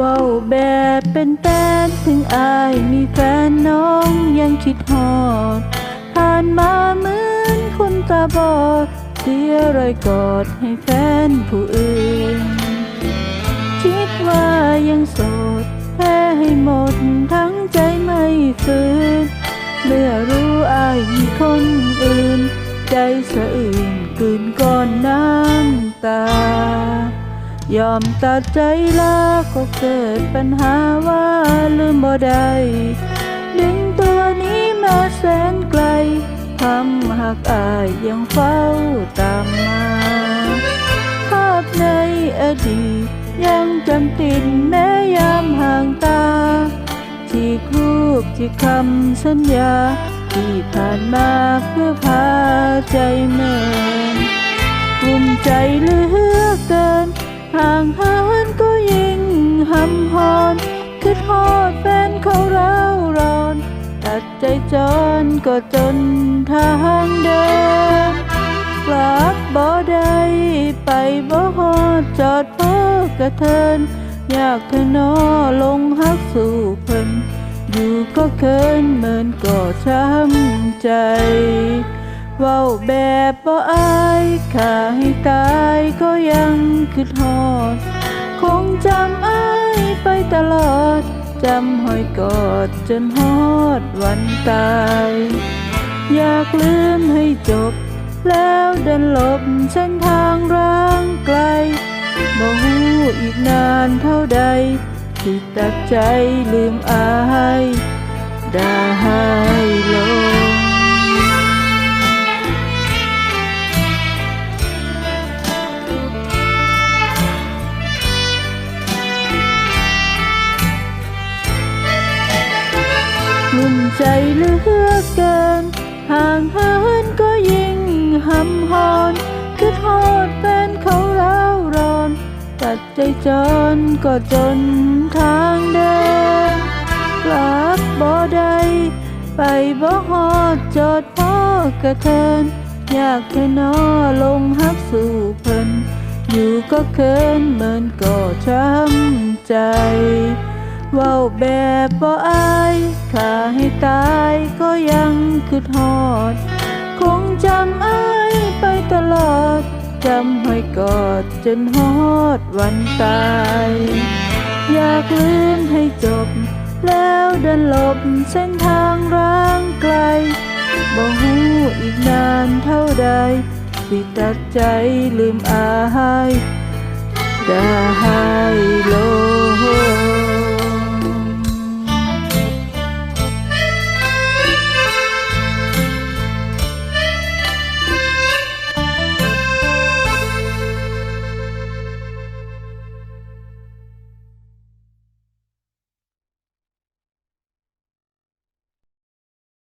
ว้าแบบเป็นแฟนถึงอายมีแฟนน้องยังคิดฮอด ผ่านมาเหมือนคนตาบอด เสียรอยกอดให้แฟนผู้อื่น คิดว่ายังโสดแพ้ให้หมดทั้งใจไม่ฝืนเมื่อรู้อายมีคนอื่น ใจสะอื่นกลืนก้อนน้ำตา ยอมตัดใจลาก็เกิดปัญหาว่าลืมบ่ได้ดึงตัวนี้มาแสนไกลทำหักอายยังเฝ้าตามมาภาพในอดีตยังจำติดแม้ยามห่างตา ที่รูปที่คำสัญญา ที่ผ่านมาเพื่อพาใจเมินภูมิใจเหลือเกิน ห่างหานก็ยิ่งหำหอนคือทอดแฟนเขาเร้าวร้อน ตัดใจจรก็จนทางเดินกลับบ่ได้ไปบ่ฮอดจอดพอกระเทิน อยากเธอนอลงฮักสู่เพิ่นอยู่ก็เคินเหมือนก็ช้ำใจ เว้าแบบบ่อายข้าให้ตายก็ยังคือทอด คงจำอายไปตลอด จำหอยกอดจนฮอดวันตาย อยากลืมให้จบ แล้วเดินหลบเส้นทางร้างไกลบ่ฮู้อีกนานเท่าใดที่ตัดใจลืมอายได้ลง ใจเหลือเกิน ห่างเหินก็ยิ่งหำหอนคือโทษแฟนเขาเร้วร้อน ตัดใจจนก็จนทางเดินกลับบ่ได้ไปบ่ฮอดจอดพ่อกระเทินอยากแค่นอลงฮักสู่เพิ่นอยู่ก็เคินเหมือนก็ช้ำใจ เว้าแบบบ่อายข้าให้ตายก็ยังคือทอด คงจำอายไปตลอด จำหอยกอดจนฮอดวันตาย อยากลืมให้จบ แล้วเดินหลบเส้นทางร้างไกลบ่ฮู้อีกนานเท่าใดที่ตัดใจลืมอายได้ลง